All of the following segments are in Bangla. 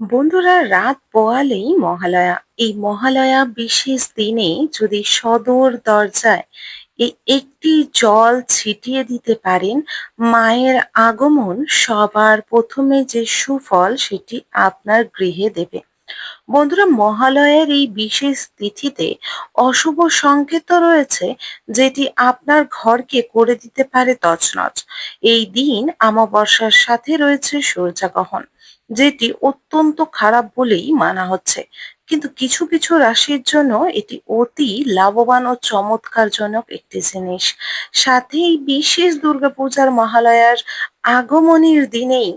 বন্ধুরা, রাত পোয়ালেই মহালয়া। এই মহালয়া বিশেষ দিনে যদি সদর দরজায় এই একটি জল ছিটিয়ে দিতে পারেন, মায়ের আগমন সবার প্রথমে যে সুফল সেটি আপনার গৃহে দেবে। বন্ধুরা, মহালয়ের এই বিশেষ তিথিতে অশুভ সংকেত রয়েছে, যেটি আপনার ঘরকে করে দিতে পারে তছনছ। এই দিন অমাবস্যার সাথে রয়েছে সূর্যাগ্রহণ। যেটি অত্যন্ত খারাপ বলেই মানা হচ্ছে। কিন্তু কিছু কিছু রাশির জন্য এটি অতি লাভবান ও চমৎকারজনক একটি জিনিস। সাথে এই বিশেষ দুর্গাপূজার মহালয়ার আগমনের দিনেই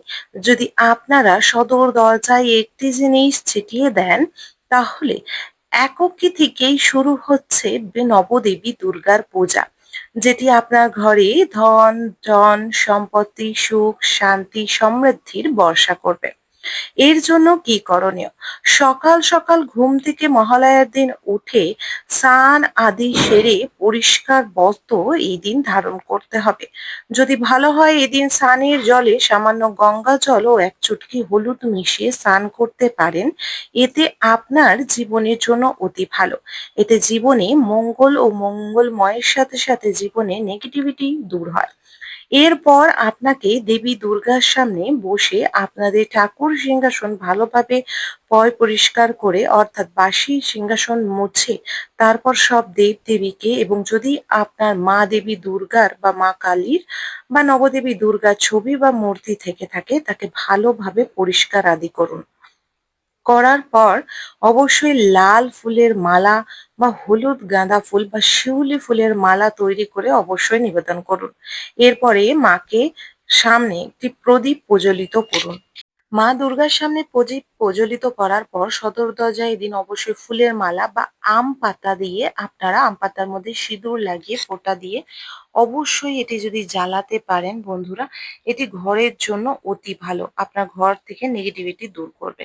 যদি আপনারা সদর দরজায় একটি জিনিস ছিটিয়ে দেন, তাহলে এককী থেকেই শুরু হচ্ছে নবদেবী দুর্গার পূজা, যেটি আপনার ঘরে ধন জন সম্পত্তি, সুখ, শান্তি, সমৃদ্ধির বর্ষা করবে। এর জন্য কি করণীয়? সকাল সকাল ঘুম থেকে মহালয়ার দিন উঠে স্নান আদি সেরে পরিষ্কার বস্ত্র এই দিন ধারণ করতে হবে। যদি ভালো হয় এদিন স্নানের জলে সামান্য গঙ্গা জল ও এক চুটকি হলুদ মিশিয়ে স্নান করতে পারেন। এতে আপনার জীবনের জন্য অতি ভালো। এতে জীবনে মঙ্গল ও মঙ্গলময়ের সাথে সাথে জীবনে নেগেটিভিটি দূর হয়। এরপর আপনাকে দেবী দুর্গার সামনে বসে আপনাদের ঠাকুর সিংহাসন ভালোভাবে পয় পরিষ্কার করে, অর্থাৎ বাসি সিংহাসন মুছে, তারপর সব দেব দেবীকে এবং যদি আপনার মা দেবী দুর্গার বা মা কালীর বা নবদেবী দুর্গার ছবি বা মূর্তি থেকে থাকে, তাকে ভালোভাবে পরিষ্কার আদি করুন। করার পর অবশ্যই লাল ফুলের মালা বা হলুদ গাঁদা ফুল বা শিউলি ফুলের মালা তৈরি করে অবশ্যই নিবেদন করুন। এরপরে মাকে সামনে একটি প্রদীপ প্রজ্বলিত করুন। মা দুর্গার সামনে প্রদীপ প্রজ্বলিত করার পর সদর দরজায় এদিন অবশ্যই ফুলের মালা বা আম পাতা দিয়ে আপনারা আম পাতার মধ্যে সিঁদুর লাগিয়ে ফোঁটা দিয়ে অবশ্যই এটি যদি জ্বালাতে পারেন বন্ধুরা, এটি ঘরের জন্য অতি ভালো। আপনার ঘর থেকে নেগেটিভিটি দূর করবে।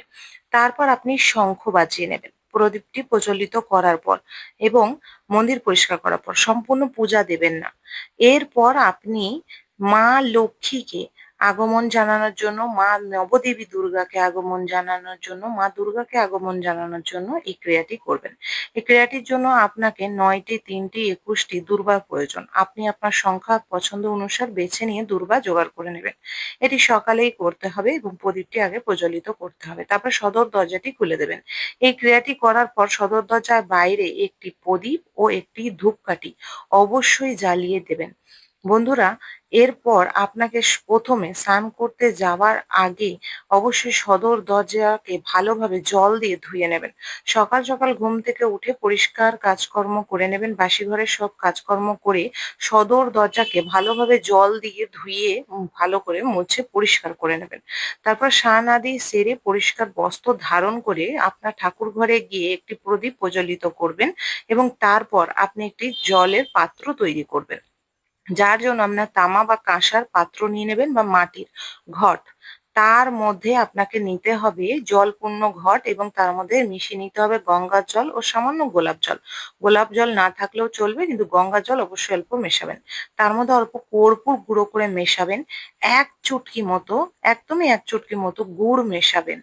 তারপর আপনি শঙ্খ বাজিয়ে নেবেন প্রদীপটি প্রজ্বলিত করার পর এবং মন্দির পরিষ্কার করার পর। সম্পূর্ণ পূজা দেবেন না। এরপর আপনি মা লক্ষ্মীকে আগমন জানানোর জন্য, মা নবদেবী দুর্গাকে আগমন জানানোর জন্য, মা দুর্গাকে আগমন জানানোর জন্য এই ক্রিয়াটি করবেন। এই ক্রিয়াটির জন্য আপনাকে নয়টি, তিনটি, একুশটি দুর্বার প্রয়োজন। আপনি আপনার সংখ্যা পছন্দ অনুসার বেছে নিয়ে দুর্বা জোগাড় করে নেবেন। এটি সকালেই করতে হবে এবং প্রদীপটি আগে প্রজ্বলিত করতে হবে। তারপর সদর দরজাটি খুলে দেবেন। এই ক্রিয়াটি করার পর সদর দরজার বাইরে একটি প্রদীপ ও একটি ধূপকাঠি অবশ্যই জ্বালিয়ে দেবেন। বন্ধুরা, এরপর আপনাকে প্রথমে স্নান করতে যাওয়ার আগে অবশ্যই সদর দরজাকে ভালোভাবে জল দিয়ে ধুয়ে নেবেন। সকাল সকাল ঘুম থেকে উঠে পরিষ্কার কাজকর্ম করে নেবেন, বাসি ঘরের সব কাজকর্ম করে সদর দরজাকে ভালোভাবে জল দিয়ে ধুয়ে ভালো করে মুছে পরিষ্কার করে নেবেন। তারপর স্নান আদি সেরে পরিষ্কার বস্ত্র ধারণ করে আপনার ঠাকুর ঘরে গিয়ে একটি প্রদীপ প্রজ্বলিত করবেন এবং তারপর আপনি একটি জলের পাত্র তৈরি করবেন। যার জন্য আপনার তামা বা কাঁসার পাত্র নিয়ে নেবেন বা মাটির ঘট। তার মধ্যে আপনাকে নিতে হবে জলপূর্ণ ঘট এবং তার মধ্যে মিশিয়ে নিতে হবে গঙ্গার জল ও সামান্য গোলাপ জল। গোলাপ জল না থাকলেও চলবে, কিন্তু গঙ্গার জল অবশ্যই অল্প মেশাবেন। তার মধ্যে অল্প কর্পূর গুঁড়ো করে মেশাবেন। এক চুটকি মতো, একদমই এক চুটকি মতো গুড় মেশাবেন।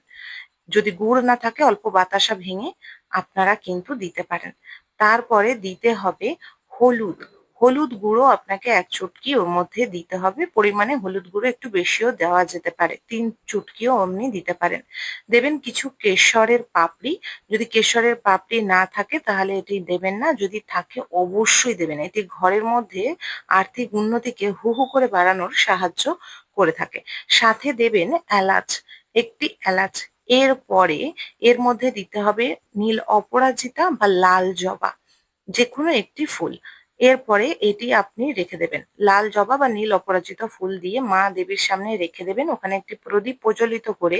যদি গুড় না থাকে, অল্প বাতাসা ভেঙে আপনারা কিন্তু দিতে পারেন। তারপরে দিতে হবে হলুদ। হলুদ গুঁড়ো আপনাকে এক চুটকি ওর মধ্যে দিতে হবে। পরিমাণে হলুদ গুঁড়ো একটু বেশিও দেওয়া যেতে পারে। তিন চুটকিও অমনি দিতে পারেন। দেবেন কিছু কেশরের পাপড়ি। যদি কেশরের পাপড়ি না থাকে তাহলে এটি দেবেন না। যদি থাকে অবশ্যই দেবেন। এটি ঘরের মধ্যে আর্থিক উন্নতিকে হু হু করে বাড়ানোর সাহায্য করে থাকে। সাথে দেবেন এলাচ। একটি এলাচ। এরপরে এর মধ্যে দিতে হবে নীল অপরাজিতা বা লাল জবা। যেকোনো একটি ফুল। এরপরে এটি আপনি রেখে দেবেন। লাল জবা বা নীল অপরাজিত ফুল দিয়ে মা দেবীর সামনে রেখে দেবেন। ওখানে একটি প্রদীপ প্রজ্বলিত করে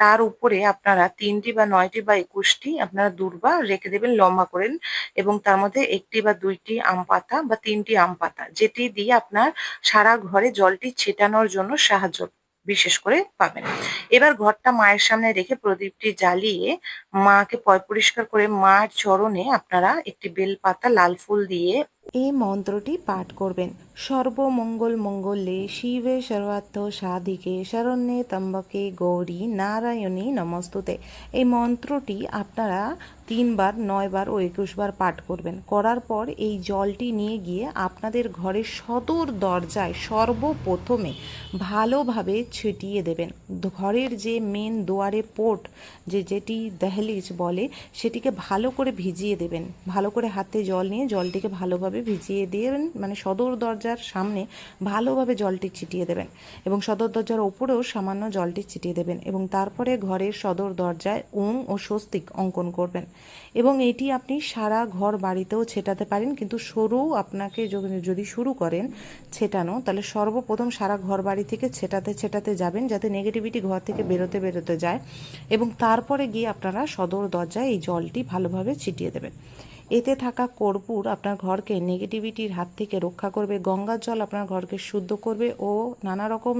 তার উপরে আপনারা তিনটি বা নয়টি বা একুশটি আপনারা দূর্বা রেখে দেবেন লম্বা করেন এবং তার মধ্যে একটি বা দুইটি আম পাতা বা তিনটি আম পাতা, যেটি দিয়ে আপনার সারা ঘরে জলটি ছেটানোর জন্য সাহায্য বিশেষ করে পাবেন। এবার ঘরটা মায়ের সামনে রেখে প্রদীপটি জ্বালিয়ে মাকে পয় পরিষ্কার করে মার চরণে আপনারা একটি বেলপাতা লাল ফুল দিয়ে এই মন্ত্রটি পাঠ করবেন। সর্বমঙ্গল মঙ্গলে শিবে সর্বার্থ সাধিকে, শরণ্যে তম্বকে গৌরী নারায়ণী নমস্তুতে। এই মন্ত্রটি আপনারা তিনবার, নয়বার ও একুশবার পাঠ করবেন। করার পর এই জলটি নিয়ে গিয়ে আপনাদের ঘরের সদর দরজায় সর্বপ্রথমে ভালোভাবে ছিটিয়ে দেবেন। ঘরের যে মেন দুয়ারে পোর্ট, যে যেটি দহলিজ বলে, সেটিকে ভালো করে ভিজিয়ে দেবেন। ভালো করে হাতে জল নিয়ে জলটিকে ভালোভাবে ভিজিয়ে দেবেন মানে সদর দরজার সামনে ভালোভাবে জলটি ছিটিয়ে দেবেন এবং সদর দরজার ওপরেও সামান্য জলটি ছিটিয়ে দেবেন এবং তারপরে ঘরের সদর দরজায় ওং ও স্বস্তিক অঙ্কন করবেন। এবং এটি আপনি সারা ঘর বাড়িতেও ছেটাতে পারেন, কিন্তু সরু আপনাকে যদি শুরু করেন ছেটানো, তাহলে সর্বপ্রথম সারা ঘর বাড়ি থেকে ছেটাতে ছেটাতে যাবেন, যাতে নেগেটিভিটি ঘর থেকে বেরোতে বেরোতে যায় এবং তারপরে গিয়ে আপনারা সদর দরজায় এই জলটি ভালোভাবে ছিটিয়ে দেবেন। এতে থাকা কর্পূর আপনার ঘরকে নেগেটিভিটির হাত থেকে রক্ষা করবে, গঙ্গার জল আপনার ঘরকে শুদ্ধ করবে ও নানা রকম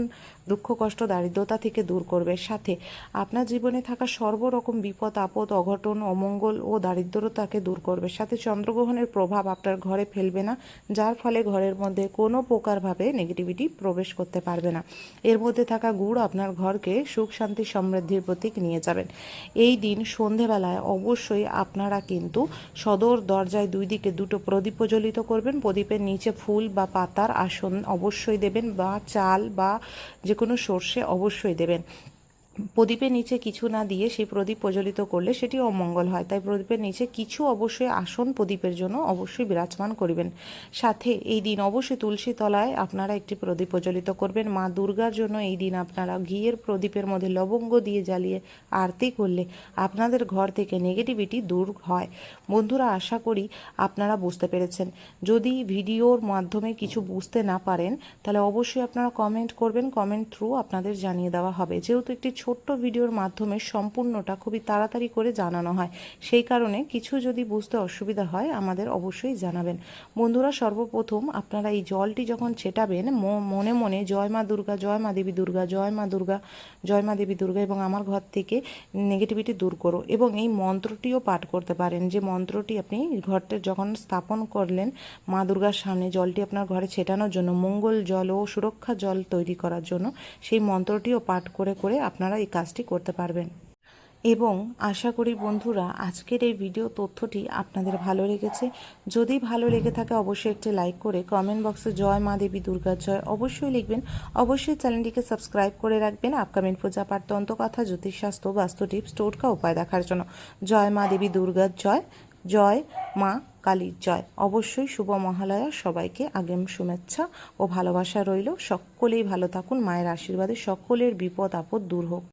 দুঃখ, কষ্ট, দারিদ্রতা থেকে দূর করবে। সাথে আপনার জীবনে থাকা সর্বরকম বিপদ, আপদ, অঘটন, অমঙ্গল ও দারিদ্রতাকে দূর করবে। সাথে চন্দ্রগ্রহণের প্রভাব আপনার ঘরে ফেলবে না, যার ফলে ঘরের মধ্যে কোনো প্রকারভাবে নেগেটিভিটি প্রবেশ করতে পারবে না। এর মধ্যে থাকা গুড় আপনার ঘরকে সুখ, শান্তি, সমৃদ্ধির প্রতীক নিয়ে যাবেন। এই দিন সন্ধেবেলায় অবশ্যই আপনারা কিন্তু সদর দরজায় দুই দিকে দুটো প্রদীপ প্রজ্বলিত করবেন। প্রদীপের নিচে ফুল বা পাতার আসন অবশ্যই দেবেন বা চাল বা যে কোনো সর্ষে অবশ্যই দেবেন। প্রদীপের নিচে কিছু না দিয়ে সেই প্রদীপ প্রজ্বলিত করলে সেটি অমঙ্গল হয়। তাই প্রদীপের নিচে কিছু অবশ্যই আসন প্রদীপের জন্য অবশ্যই বিরাজমান করিবেন। সাথে এই দিন অবশ্যই তুলসী তলায় আপনারা একটি প্রদীপ প্রজ্বলিত করবেন। মা দুর্গার জন্য এই দিন আপনারা ঘিয়ের প্রদীপের মধ্যে লবঙ্গ দিয়ে জ্বালিয়ে আরতি করলে আপনাদের ঘর থেকে নেগেটিভিটি দূর হয়। বন্ধুরা, আশা করি আপনারা বুঝতে পেরেছেন। যদি ভিডিওর মাধ্যমে কিছু বুঝতে না পারেন, তাহলে অবশ্যই আপনারা কমেন্ট করবেন। কমেন্ট থ্রু আপনাদের জানিয়ে দেওয়া হবে। যেহেতু একটি ছোট্ট ভিডিওর মাধ্যমে সম্পূর্ণটা খুবই তাড়াতাড়ি করে জানানো হয়। সেই কারণে কিছু যদি বুঝতে অসুবিধা হয়, আমাদের অবশ্যই জানাবেন। বন্ধুরা, সর্বপ্রথম আপনারা এই জলটি যখন ছেটাবেন মনে মনে জয় মা দুর্গা, জয় মা দেবী দুর্গা, জয় মা দুর্গা, জয় মা দেবী দুর্গা এবং আমার ঘর থেকে নেগেটিভিটি দূর করো এবং এই মন্ত্রটিও পাঠ করতে পারেন। যে মন্ত্রটি আপনি ঘরটা যখন স্থাপন করলেন মা দুর্গার সামনে জলটি আপনার ঘরে ছেটানোর জন্য, মঙ্গল জল ও সুরক্ষা জল তৈরি করার জন্য, সেই মন্ত্রটিও পাঠ করে করে আপনারা এই কাজটি করতে পারবেন। এবং আশা করি বন্ধুরা, আজকের এই ভিডিও তথ্যটি আপনাদের ভালো লেগেছে। যদি ভালো লেগে থাকে, অবশ্যই একটি লাইক করে কমেন্ট বক্সে জয় মা দেবী দুর্গা জয় অবশ্যই লিখবেন। অবশ্যই চ্যানেলটিকে সাবস্ক্রাইব করে রাখবেন আপকামিং পূজা পাঠ, তন্ত্রকথা, জ্যোতিষশাস্ত্র বাস্তু টিপস টোটকা উপায় দেখার জন্য। জয় মা দেবী দুর্গার জয় জয় মা কালীর জয়। অবশ্যই শুভ মহালয়া, সবাইকে আগাম শুভেচ্ছা ও ভালোবাসা রইল। সকলেই ভালো থাকুন, মায়ের আশীর্বাদে সকলের বিপদ আপদ দূর হোক।